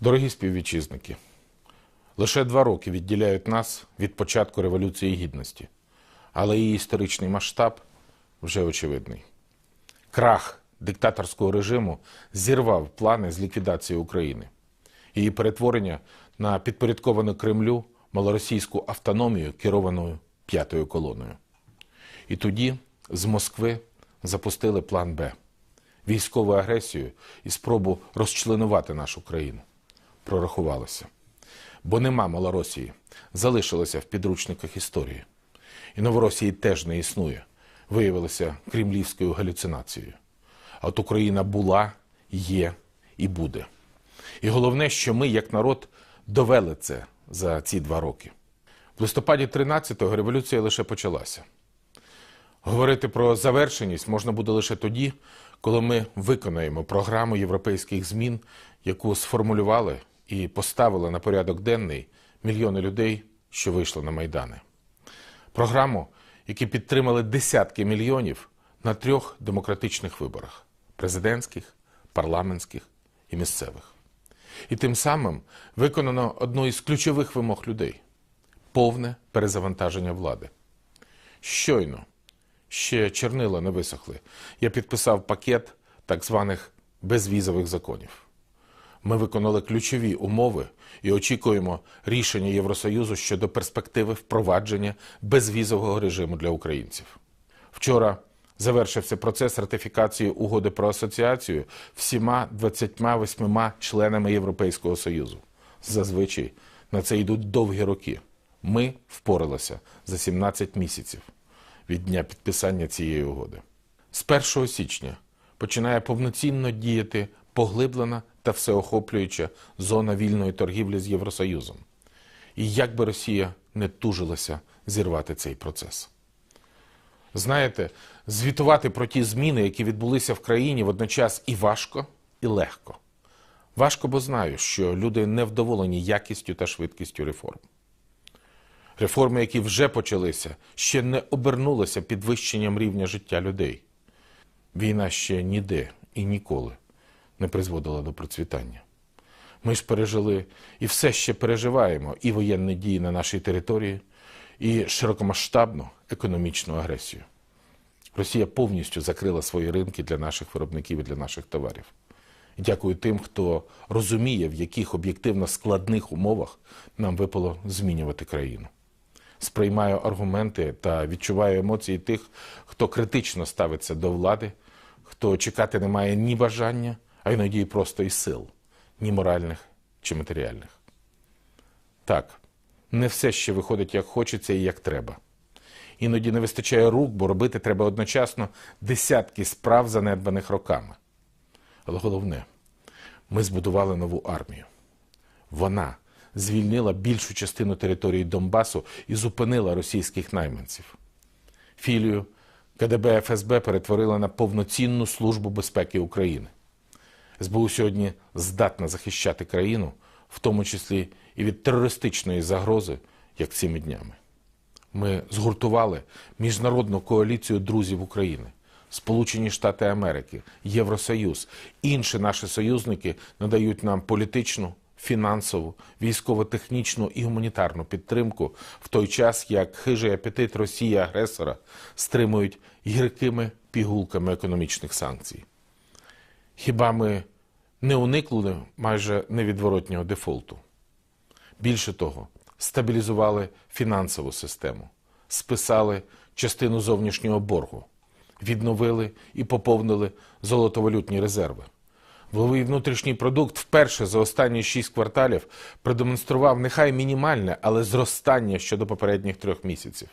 Дорогі співвітчизники, лише два роки відділяють нас від початку Революції Гідності, але її історичний масштаб вже очевидний. Крах диктаторського режиму зірвав плани з ліквідації України. Її перетворення на підпорядковану Кремлю малоросійську автономію, керованою п'ятою колоною. І тоді з Москви запустили план Б військову агресію і спробу розчленувати нашу країну. Прорахувалося. Бо нема Малоросії, залишилося в підручниках історії. І Новоросії теж не існує, виявилося кремлівською галюцинацією. А от Україна була, є і буде. І головне, що ми, як народ, довели це за ці два роки. В листопаді 13-го революція лише почалася. Говорити про завершеність можна буде лише тоді, коли ми виконаємо програму європейських змін, яку сформулювали і поставили на порядок денний мільйони людей, що вийшли на майдани. Програму, яку підтримали десятки мільйонів на трьох демократичних виборах президентських, парламентських і місцевих. І тим самим виконано одну із ключових вимог людей повне перезавантаження влади. Щойно ще чернила не висохли. Я підписав пакет так званих безвізових законів. Ми виконали ключові умови і очікуємо рішення Євросоюзу щодо перспективи впровадження безвізового режиму для українців. Вчора завершився процес ратифікації угоди про асоціацію всіма 28 членами Європейського Союзу. Зазвичай на це йдуть довгі роки. Ми впоралися за 17 місяців від дня підписання цієї угоди. З 1 січня починає повноцінно діяти поглиблена та всеохоплююча зона вільної торгівлі з Євросоюзом. І як би Росія не тужилася зірвати цей процес. Знаєте, звітувати про ті зміни, які відбулися в країні, водночас і важко, і легко. Важко, бо знаю, що люди не вдоволені якістю та швидкістю реформ. Реформи, які вже почалися, ще не обернулися підвищенням рівня життя людей. Війна ще ніде і ніколи не призводила до процвітання. Ми ж пережили і все ще переживаємо і воєнні дії на нашій території, і широкомасштабну економічну агресію. Росія повністю закрила свої ринки для наших виробників і для наших товарів. Дякую тим, хто розуміє, в яких об'єктивно складних умовах нам випало змінювати країну. Сприймаю аргументи та відчуваю емоції тих, хто критично ставиться до влади, хто чекати не має ні бажання, а іноді просто і сил, ні моральних чи матеріальних. Так, не все ще виходить як хочеться і як треба. Іноді не вистачає рук, бо робити треба одночасно десятки справ, занедбаних роками. Але головне, ми збудували нову армію. Вона звільнила більшу частину території Донбасу і зупинила російських найманців. Філію КДБ ФСБ перетворила на повноцінну службу безпеки України. СБУ сьогодні здатна захищати країну, в тому числі і від терористичної загрози, як цими днями. Ми згуртували міжнародну коаліцію друзів України. Сполучені Штати Америки, Євросоюз, інші наші союзники надають нам політичну, фінансову, військово-технічну і гуманітарну підтримку в той час, як хижий апетит Росії агресора стримують гіркими пігулками економічних санкцій. Хіба ми не уникли майже невідворотнього дефолту? Більше того, стабілізували фінансову систему, списали частину зовнішнього боргу, відновили і поповнили золотовалютні резерви. Валовий внутрішній продукт вперше за останні шість кварталів продемонстрував нехай мінімальне, але зростання щодо попередніх трьох місяців.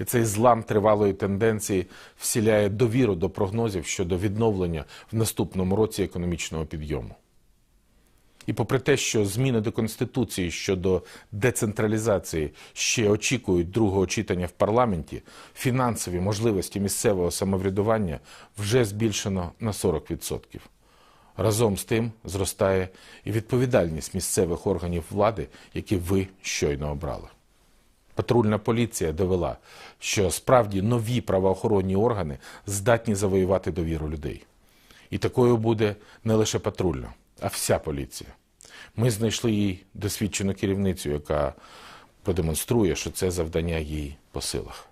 І цей злам тривалої тенденції всіляє довіру до прогнозів щодо відновлення в наступному році економічного підйому. І попри те, що зміни до Конституції щодо децентралізації ще очікують другого читання в парламенті, фінансові можливості місцевого самоврядування вже збільшено на 40%. Разом з тим зростає і відповідальність місцевих органів влади, які ви щойно обрали. Патрульна поліція довела, що справді нові правоохоронні органи здатні завоювати довіру людей. І такою буде не лише патрульна, а вся поліція. Ми знайшли їй досвідчену керівницю, яка продемонструє, що це завдання їй по силах.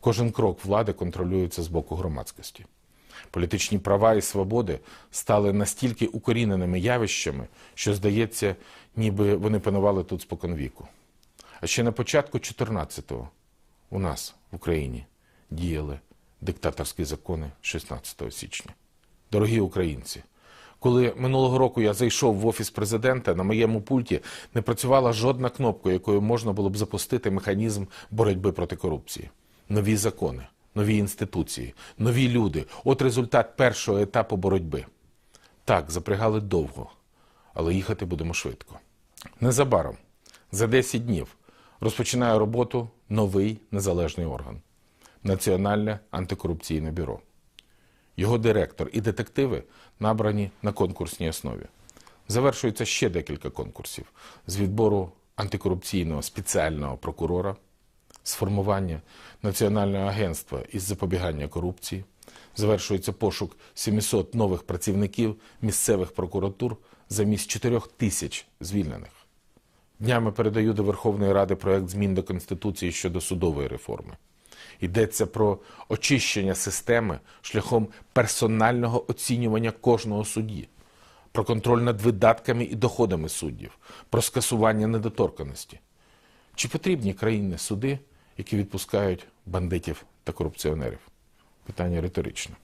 Кожен крок влади контролюється з боку громадськості. Політичні права і свободи стали настільки укоріненими явищами, що здається, ніби вони панували тут споконвіку. А ще на початку 14-го у нас в Україні діяли диктаторські закони 16 січня. Дорогі українці, коли минулого року я зайшов в офіс президента, на моєму пульті не працювала жодна кнопка, якою можна було б запустити механізм боротьби проти корупції. Нові закони, нові інституції, нові люди от результат першого етапу боротьби. Так, запрягали довго, але їхати будемо швидко. Незабаром, за 10 днів, розпочинає роботу новий незалежний орган Національне антикорупційне бюро. Його директор і детективи набрані на конкурсній основі. Завершується ще декілька конкурсів з відбору антикорупційного спеціального прокурора, сформування Національного агентства із запобігання корупції. Завершується пошук 700 нових працівників місцевих прокуратур замість 4 тисяч звільнених. Днями передаю до Верховної Ради проект змін до Конституції щодо судової реформи. Йдеться про очищення системи шляхом персонального оцінювання кожного судді, про контроль над видатками і доходами суддів, про скасування недоторканості. Чи потрібні країни суди, які відпускають бандитів та корупціонерів? Питання риторичне.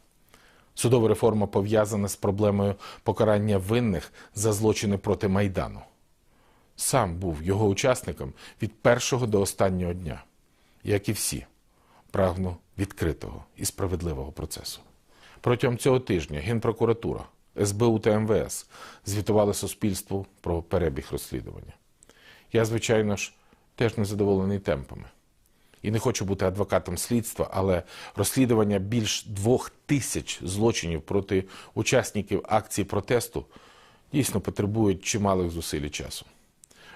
Судова реформа пов'язана з проблемою покарання винних за злочини проти Майдану. Сам був його учасником від першого до останнього дня, як і всі прагну відкритого і справедливого процесу. Протягом цього тижня Генпрокуратура, СБУ та МВС звітували суспільству про перебіг розслідування. Я, звичайно ж, теж незадоволений темпами. І не хочу бути адвокатом слідства, але розслідування більш двох тисяч злочинів проти учасників акції протесту дійсно потребують чималих зусиль і часу.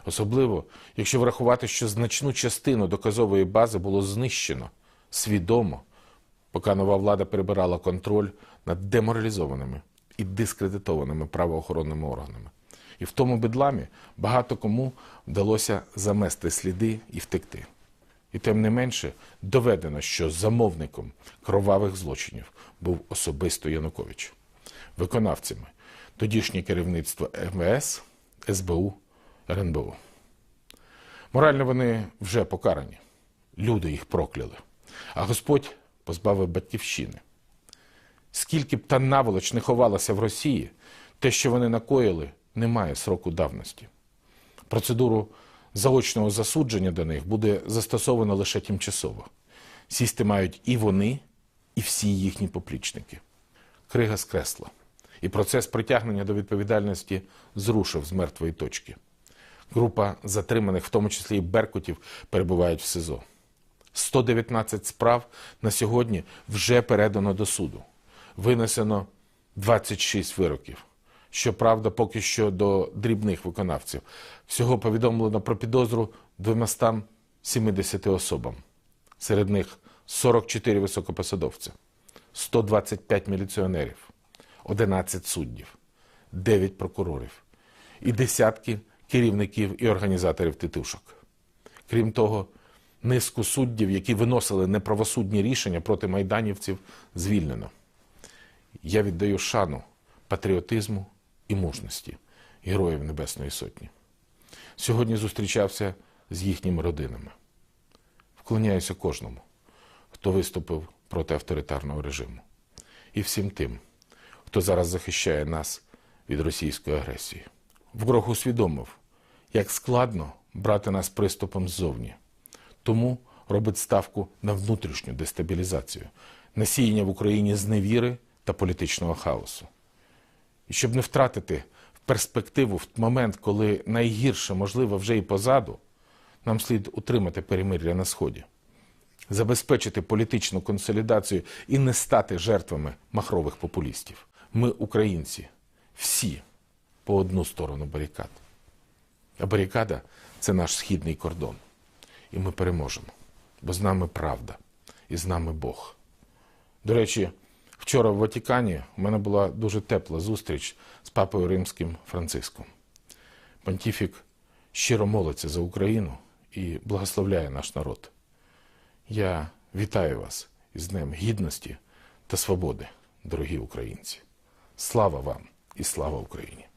Особливо, якщо врахувати, що значну частину доказової бази було знищено свідомо, поки нова влада перебирала контроль над деморалізованими і дискредитованими правоохоронними органами. І в тому бедламі багато кому вдалося замести сліди і втекти. І тим не менше доведено, що замовником кровавих злочинів був особисто Янукович, виконавцями тодішнє керівництво МВС, СБУ, РНБУ. Морально вони вже покарані. Люди їх прокляли а Господь позбавив батьківщини. Скільки б та наволоч не ховалася в Росії, те, що вони накоїли, не має сроку давності. Процедуру заочного засудження до них буде застосовано лише тимчасово. Сісти мають і вони, і всі їхні поплічники. Крига скресла, і процес притягнення до відповідальності зрушив з мертвої точки. Група затриманих, в тому числі і Беркутів, перебувають в СИЗО. 119 справ на сьогодні вже передано до суду. Винесено 26 вироків. Щоправда, поки що до дрібних виконавців. Всього повідомлено про підозру 270 особам. Серед них 44 високопосадовця, 125 міліціонерів, 11 суддів, 9 прокурорів і десятки керівників і організаторів титушок. Крім того, низку суддів, які виносили неправосудні рішення проти майданівців, звільнено. Я віддаю шану патріотизму і мужності Героїв Небесної Сотні. Сьогодні зустрічався з їхніми родинами. Вклоняюся кожному, хто виступив проти авторитарного режиму, і всім тим, хто зараз захищає нас від російської агресії. Ворог усвідомив, як складно брати нас приступом ззовні тому робить ставку на внутрішню дестабілізацію, насіяння в Україні зневіри та політичного хаосу. І щоб не втратити перспективу в момент, коли найгірше, можливо, вже і позаду, нам слід утримати перемир'я на Сході, забезпечити політичну консолідацію і не стати жертвами махрових популістів. Ми, українці, всі по одну сторону барикад. А барикада це наш східний кордон і ми переможемо. Бо з нами правда і з нами Бог. До речі, вчора в Ватикані у мене була дуже тепла зустріч з папою римським Франциском. Понтіфік щиро молиться за Україну і благословляє наш народ. Я вітаю вас із Днем Гідності та Свободи, дорогі українці. Слава вам і слава Україні!